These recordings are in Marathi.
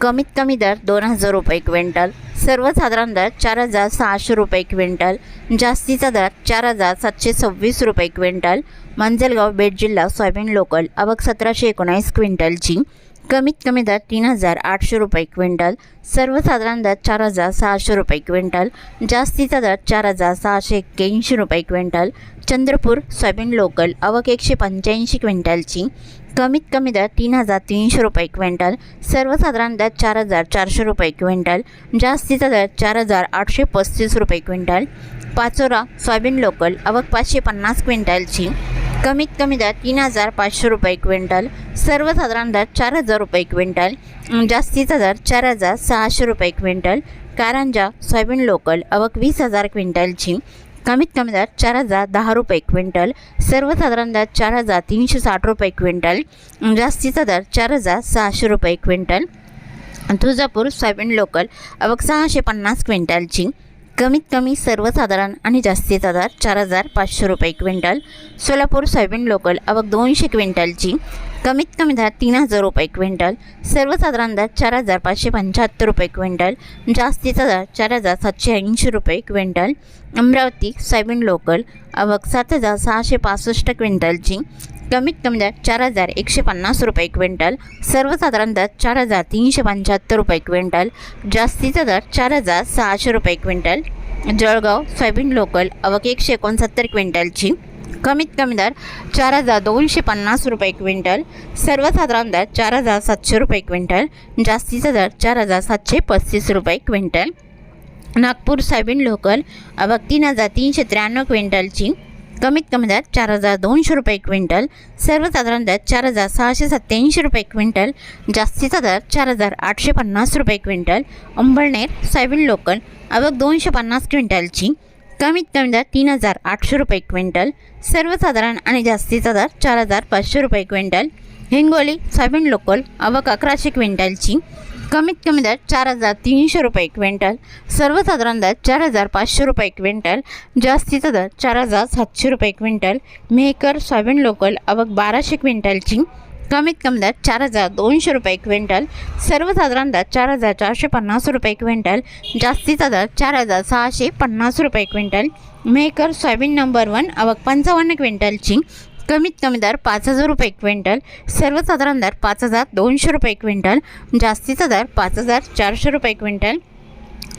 कमीत कमी दर दोन हजार रुपये क्विंटल. सर्वसाधारण दर चार हजार सहाशे रुपये क्विंटल. जास्तीचा दर चार हजार सातशे सव्वीस रुपये क्विंटल. मंजलगाव बेट जिल्हा सोयाबीन लोकल. आवक सतराशे एकोणावीस क्विंटलची. कमीत कमी दर तीन हजार आठशे रुपये क्विंटल. सर्वसाधारण दर चार हजार सहाशे रुपये क्विंटल. जास्तीचा दर चार हजार सहाशे एक्क्याऐंशी रुपये क्विंटल. Chandrapur soybean local. अवक एकशे पंच्याऐंशी क्विंटलची. कमीत कमी दर तीन हजार तीनशे रुपये क्विंटल सर्वसाधारण दर चार हजार चारशे रुपये क्विंटल जास्तीचा दर चार हजार आठशे पस्तीस रुपये क्विंटल पाचोरा सोयाबीन लोकल आवक पाचशे पन्नास क्विंटलची कमीत कमी दर तीन हजार पाचशे रुपये क्विंटल सर्वसाधारण दर चार हजार रुपये क्विंटल जास्तीचा दर चार हजार सहाशे रुपये क्विंटल कारंजा सोयाबीन लोकल आवक वीस हजार क्विंटलची कमीत कमी दर चार हजार दहा रुपये क्विंटल सर्वसाधारण दर चार हजार तीनशे साठ रुपये क्विंटल जास्तीचा दर चार हजार सहाशे रुपये क्विंटल. तुळजापूर सोयाबीन लोकल अवघ सहाशे पन्नास क्विंटलची. कमीत कमी सर्वसाधारण आणि जास्तीचा दर चार हजार पाचशे रुपये क्विंटल. सोलापूर सोयाबीन लोकल अवघ दोनशे क्विंटलची. कमीत कमी दर तीन हजार रुपये क्विंटल. सर्वसाधारण दर चार हजार पाचशे पंच्याहत्तर रुपये क्विंटल. जास्तीचा दर चार हजार सातशे ऐंशी रुपये क्विंटल. Amravati soyabean local. आवक सात हजार सहाशे पासष्ट क्विंटलची. कमीत कमी दर चार हजार एकशे पन्नास रुपये क्विंटल. सर्वसाधारण दर चार हजार तीनशे पंच्याहत्तर रुपये क्विंटल. जास्तीचा दर चार हजार सहाशे रुपये क्विंटल. Jalgaon soyabean local. आवक एकशे एकोणसत्तर क्विंटलची. कमीत कमी दर चार हजार दोनशे पन्नास रुपये क्विंटल. सर्वसाधारण दर चार हजार सातशे रुपये क्विंटल. जास्तीचा दर चार हजार सातशे पस्तीस रुपये क्विंटल. नागपूर सोयाबीन लोकल आवक तीन हजार तीनशे त्र्याण्णव क्विंटलची. कमीत कमी दर चार हजार दोनशे रुपये क्विंटल. सर्वसाधारण दर चार हजार सहाशे सत्त्याऐंशी रुपये क्विंटल. जास्तीचा दर चार हजार आठशे पन्नास रुपये क्विंटल. अंबळनेर सोयाबीन लोकल आवक दोनशे पन्नास क्विंटलची. कमीत कमी दर तीन हजार आठशे रुपये क्विंटल सर्वसाधारण आणि जास्तीचा दर चार हजार पाचशे रुपये क्विंटल हिंगोली सोयाबीन लोकल आवक अकराशे क्विंटलची. कमीत कमी दर चार हजार तीनशे रुपये क्विंटल सर्वसाधारण दर चार हजार पाचशे रुपये क्विंटल जास्तीचा दर चार हजार सातशे रुपये क्विंटल मेहकर सोयाबीन लोकल अवक बाराशे क्विंटलची. कमीत कमी दर चार हजार दोनशे रुपये क्विंटल सर्वसाधारण दर चार हजार चारशे पन्नास रुपये क्विंटल जास्तीचा दर चार हजार सहाशे पन्नास रुपये quintal. Mehkar soybean number one आवक पंचावन्न क्विंटलची कमीत कमी दर पाच हजार रुपये क्विंटल सर्वसाधारण दर पाच हजार दोनशे रुपये क्विंटल जास्तीचा दर पाच हजार चारशे रुपये क्विंटल.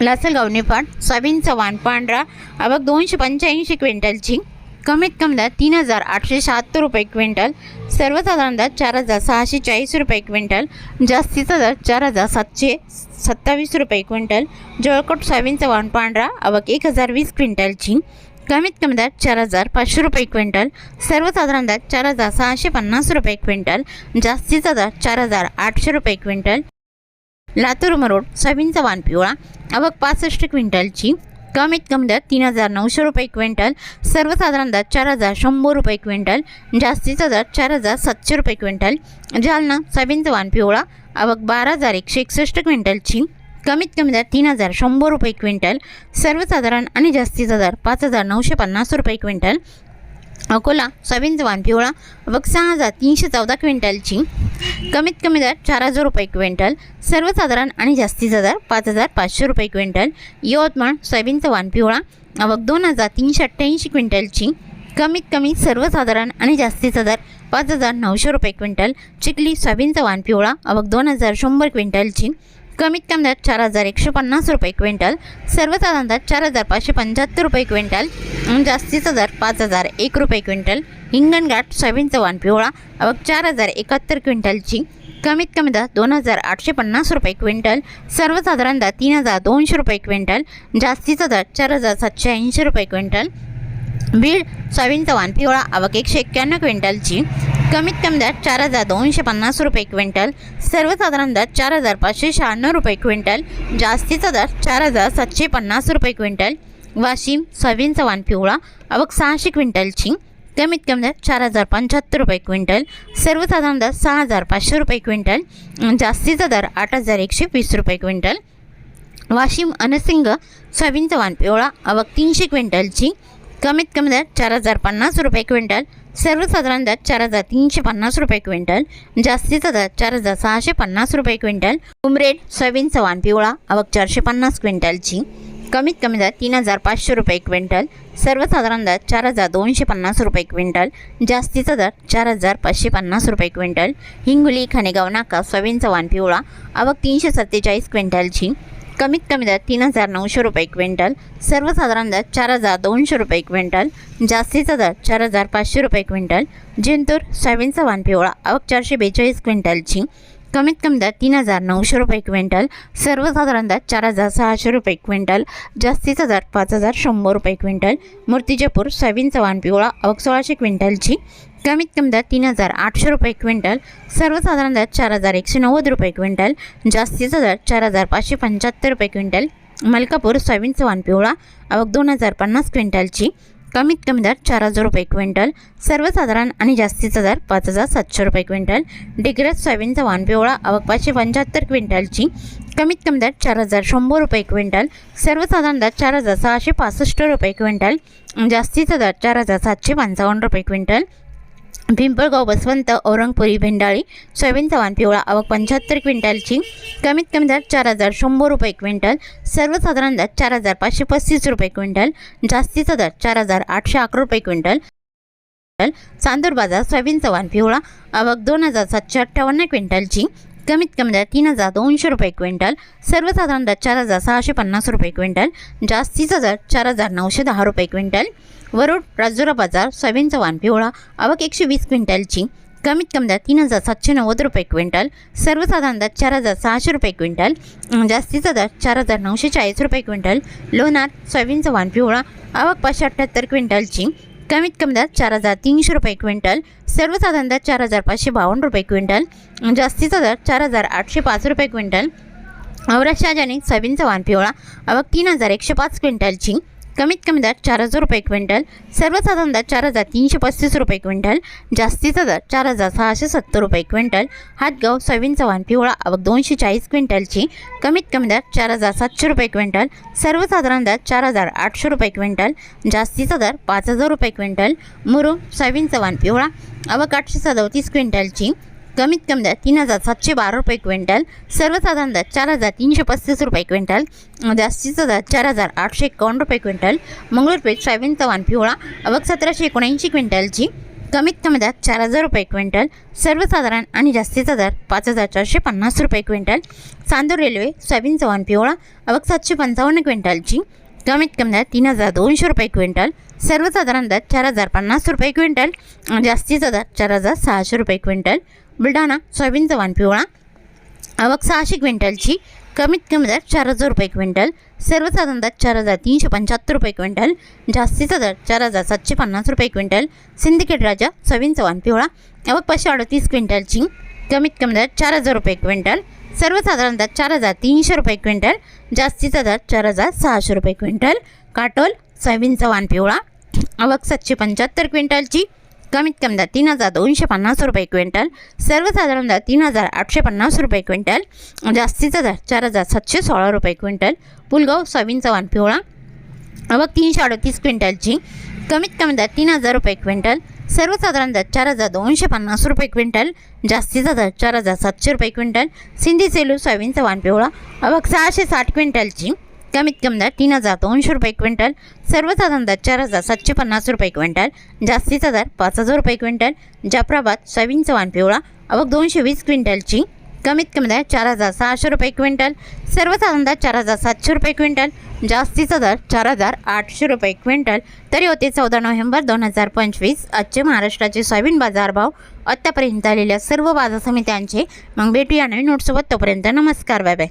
लासलगाव निफाड सोयाबीनचा वाण पांढरा आवक दोनशे पंच्याऐंशी क्विंटलची कमीत कमी दर तीन हजार आठशे शहात्तर रुपये क्विंटल सर्वसाधारण दर चार हजार सहाशे चाळीस रुपये क्विंटल जास्तीचा दर चार हजार सातशे सत्तावीस रुपये क्विंटल जळकोट सोयाबीनचा वाण पांढरा आवक एक हजार वीस क्विंटलची कमीत कमी दर चार हजार पाचशे रुपये क्विंटल सर्वसाधारण दर चार हजार सहाशे पन्नास रुपये क्विंटल जास्तीचा दर चार हजार आठशे रुपये क्विंटल. लातूर मरोड सोयाबीनचा वाण पिवळा आवक पासष्ट क्विंटलची कमीत कमी दर तीन हजार नऊशे रुपये क्विंटल सर्वसाधारण दर चार हजार शंभर रुपये क्विंटल जास्तीचा दर चार हजार सातशे रुपये क्विंटल. जालना साबीन वाण पिवळा आवक बारा हजार एकशे एकसष्ट क्विंटलची कमीत कमी दर तीन हजार शंभर रुपये क्विंटल सर्वसाधारण आणि जास्तीचा दर पाच हजार नऊशे पन्नास रुपये क्विंटल. अकोला सोयाबीनचा पिवळा आवक सहा हजार तीनशे चौदा क्विंटलची. कमीत कमी दर चार हजार रुपये क्विंटल. सर्वसाधारण आणि जास्तीचा दर पाच हजार पाचशे रुपये क्विंटल. यवतमाळ सोयाबीनचा वान पिवळा आवक दोन हजार तीनशे अठ्ठ्याऐंशी क्विंटलची. कमीत कमी सर्वसाधारण आणि जास्तीचा दर पाच हजार नऊशे रुपये क्विंटल. चिखली सोयाबीनचा वान पिवळा आवक दोन हजार शंभर क्विंटलची. कमीत कमी दर चार हजार एकशे पन्नास रुपये क्विंटल सर्वसाधारण दर चार हजार पाचशे पंच्याहत्तर रुपये क्विंटल जास्तीचा दर पाच हजार एक रुपये क्विंटल. हिंगणघाट सोयाबीनचा वाण पिवळा आवक चार हजार एकाहत्तर क्विंटलची कमीत कमी दर दोन हजार आठशे पन्नास रुपये क्विंटल सर्वसाधारण दर तीन हजार दोनशे रुपये क्विंटल जास्तीचा दर चार हजार सातशे ऐंशी रुपये क्विंटल. बीड सोयाबीनचा वाण पिवळा आवक एकशे एक्क्याण्णव क्विंटलची कमीत कमी दर चार हजार दोनशे पन्नास रुपये क्विंटल सर्वसाधारण दर चार हजार पाचशे शहाण्णव रुपये क्विंटल जास्तीचा दर चार हजार सातशे पन्नास रुपये क्विंटल वाशिम सोयाबीनचा वाण पिवळा अवघ सहाशे क्विंटलची कमीत कमी दर चार हजार पंच्याहत्तर रुपये क्विंटल सर्वसाधारण दर सहा हजार पाचशे रुपये क्विंटल जास्तीचा दर आठ हजार एकशे वीस रुपये क्विंटल वाशिम अनसिंग सोयाबीनचा वाण पिवळा अवघ तीनशे क्विंटलची कमीत कमी दर चार हजार पन्नास रुपये क्विंटल सर्वसाधारण दर चार हजार तीनशे पन्नास रुपये क्विंटल जास्तीचा दर चार हजार सहाशे पन्नास रुपये क्विंटल उमरेड सोयाबीनचा वाण पिवळा आवक चारशे पन्नास क्विंटलची. कमीत कमी दर तीन हजार पाचशे रुपये क्विंटल सर्वसाधारण दर चार हजार दोनशे पन्नास रुपये क्विंटल जास्तीचा दर चार हजार पाचशे पन्नास रुपये क्विंटल. हिंगोली खानेगाव नाका सोयाबीनचा वाण पिवळा आवक तीनशे सत्तेचाळीस क्विंटलची. कमीत कमी दर तीन हजार नऊशे रुपये क्विंटल सर्वसाधारण दर चार हजार दोनशे रुपये क्विंटल जास्तीचा दर चार हजार पाचशे रुपये क्विंटल जिंतूर सोयाबीनचा वाण पिवळा आवक चारशे बेचाळीस क्विंटलची कमीत कमी दर तीन हजार नऊशे रुपये क्विंटल सर्वसाधारण दर चार हजार सहाशे रुपये क्विंटल जास्तीचा दर पाच हजार शंभर रुपये क्विंटल मूर्तिजापूर सोयाबीनचा वाण पिवळा आवक सोळाशे क्विंटलची कमीत कमी दर तीन हजार आठशे रुपये क्विंटल सर्वसाधारण दर चार हजार एकशे नव्वद रुपये क्विंटल जास्तीचा दर चार हजार पाचशे पंच्याहत्तर रुपये क्विंटल मलकापूर सोयाबीनचं वाण पिवळा आवक दोन हजार पन्नास क्विंटलची कमीत कमी दर चार हजार रुपये क्विंटल सर्वसाधारण आणि जास्तीचा दर पाच हजार सातशे रुपये क्विंटल डिग्रज सोयाबीनचा वाण पिवळा आवक पाचशे पंच्याहत्तर क्विंटलची कमीत कमी दर चार हजार शंभर रुपये क्विंटल सर्वसाधारण दर चार हजार सहाशे पासष्ट रुपये क्विंटल जास्तीचा दर चार हजार सातशे पंचावन्न रुपये क्विंटल पिंपळगाव बसवंत औरंगपुरी भेंडाळी सोयाबीन चव्हाण पिवळा आवक पंच्याहत्तर क्विंटलची कमीत कमी दर चार हजार शंभर रुपये क्विंटल सर्वसाधारण दर चार हजार पाचशे पस्तीस रुपये क्विंटल जास्तीचा दर चार हजार आठशे अकरा रुपये क्विंटल चांदूर बाजार सोयाबीन चव्हाण पिवळा आवक दोन हजार सातशे अठ्ठावन्न क्विंटलची कमीत कमी दर तीन हजार दोनशे रुपये क्विंटल सर्वसाधारण दर चार हजार सहाशे पन्नास रुपये क्विंटल जास्तीचा दर चार हजार नऊशे दहा रुपये क्विंटल वरुड राजुरा बाजार सोयाबीनचा वाण पिवळा आवक एकशे वीस क्विंटलची कमीत कमी दर तीन हजार सातशे नव्वद रुपये क्विंटल सर्वसाधारण दर चार हजार सहाशे रुपये क्विंटल जास्तीचा दर चार हजार नऊशे चाळीस रुपये क्विंटल लोणार सोयाबीनचा वाण पिवळा आवक पाचशे अठ्ठ्याहत्तर क्विंटलची कमीत कमी दर चार हजार तीनशे रुपये क्विंटल सर्वसाधारण दर चार हजार पाचशे बावन्न रुपये क्विंटल जास्तीचा दर चार हजार आठशे पाच रुपये क्विंटल औरत शाहजानी सोयाबीनचा वाण पिवळा आवक तीन हजार एकशे पाच क्विंटलची कमीत कमी दर चार हजार रुपये क्विंटल सर्वसाधारण दर चार हजार तीनशे पस्तीस रुपये क्विंटल जास्तीचा दर चार हजार सहाशे सत्तर रुपये क्विंटल हातगाव सोयाबीन चव्हाण पिवळा आवक दोनशे चाळीस क्विंटलची कमीत कमी दर चार हजार सातशे रुपये क्विंटल सर्वसाधारण दर चार हजार आठशे रुपये क्विंटल जास्तीचा दर पाच हजार रुपये क्विंटल मुरुम सोयाबीन चव्हाण पिवळा आवक आठशे सदोतीस क्विंटलची कमीत कमी दर तीन हजार सातशे बारा रुपये क्विंटल सर्वसाधारण दर चार हजार तीनशे पस्तीस रुपये क्विंटल जास्तीचा दर चार हजार आठशे एकावन्न रुपये क्विंटल मंगळूरपेठ सोयाबीन तवान पिवळा आवक सतराशे एकोणऐंशी क्विंटलची कमीत कमी दर चार हजार रुपये क्विंटल सर्वसाधारण आणि जास्तीचा दर पाच हजार चारशे पन्नास रुपये क्विंटल चांदूर रेल्वे सोयाबीन चव्हाण पिवळा आवक सातशे पंचावन्न क्विंटलची कमीत कमी दर तीन हजार दोनशे रुपये क्विंटल सर्वसाधारण दर चार हजार पन्नास रुपये क्विंटल जास्तीचा दर चार हजार सहाशे रुपये क्विंटल बुलढाणा सोयाबीनचा वाण पिवळा आवक सहाशे क्विंटलची कमीत कमी दर चार हजार रुपये क्विंटल सर्वसाधारण दर चार हजार तीनशे पंच्याहत्तर रुपये क्विंटल जास्तीचा दर चार हजार सातशे पन्नास रुपये क्विंटल सिंदिकेट राजा सोयाबीनचा वाण पिवळा आवक पाचशे अडतीस क्विंटलची कमीत कमी दर चार हजार रुपये क्विंटल सर्वसाधारण दर चार हजार तीनशे रुपये क्विंटल जास्तीचा दर चार हजार सहाशे रुपये क्विंटल काटोल सोयाबीनचा वाण पिवळा आवक सातशे पंच्याहत्तर क्विंटलची कमीत कमी दर तीन हजार दोनशे पन्नास रुपये क्विंटल सर्वसाधारण दर तीन हजार आठशे पन्नास रुपये क्विंटल जास्तीचा दर चार हजार सातशे सोळा रुपये क्विंटल पुलगाव सोयाबीनचा चव्हाण पिवळा आवक तीनशे अडतीस क्विंटलची कमीत कमी दर तीन हजार रुपये क्विंटल सर्वसाधारण दर चार हजार दोनशे पन्नास रुपये क्विंटल जास्तीचा दर चार हजार सातशे रुपये क्विंटल सिंधी सेलू सोयाबीनचा चव्हाण पिवळा आवक सहाशे साठ क्विंटलची कमीत कमी दर तीन हजार दोनशे रुपये क्विंटल सर्वसाधारण दर चार हजार सातशे पन्नास रुपये क्विंटल जास्तीचा दर पाच हजार रुपये क्विंटल जाफराबाद सोयाबीन चव्हाण पिवळा अवघ दोनशे वीस क्विंटलची कमीत कमी दर चार हजार सहाशे रुपये क्विंटल सर्वसाधारण दर चार हजार सातशे रुपये क्विंटल जास्तीचा दर चार हजार आठशे रुपये क्विंटल. तरी होते चौदा नोव्हेंबर दोन हजार पंचवीस आजचे महाराष्ट्राचे सोयाबीन बाजारभाव आत्तापर्यंत आलेल्या सर्व बाजार समित्यांचे मग भेटूया नवीन नोटसोबत तोपर्यंत नमस्कार बाय बाय.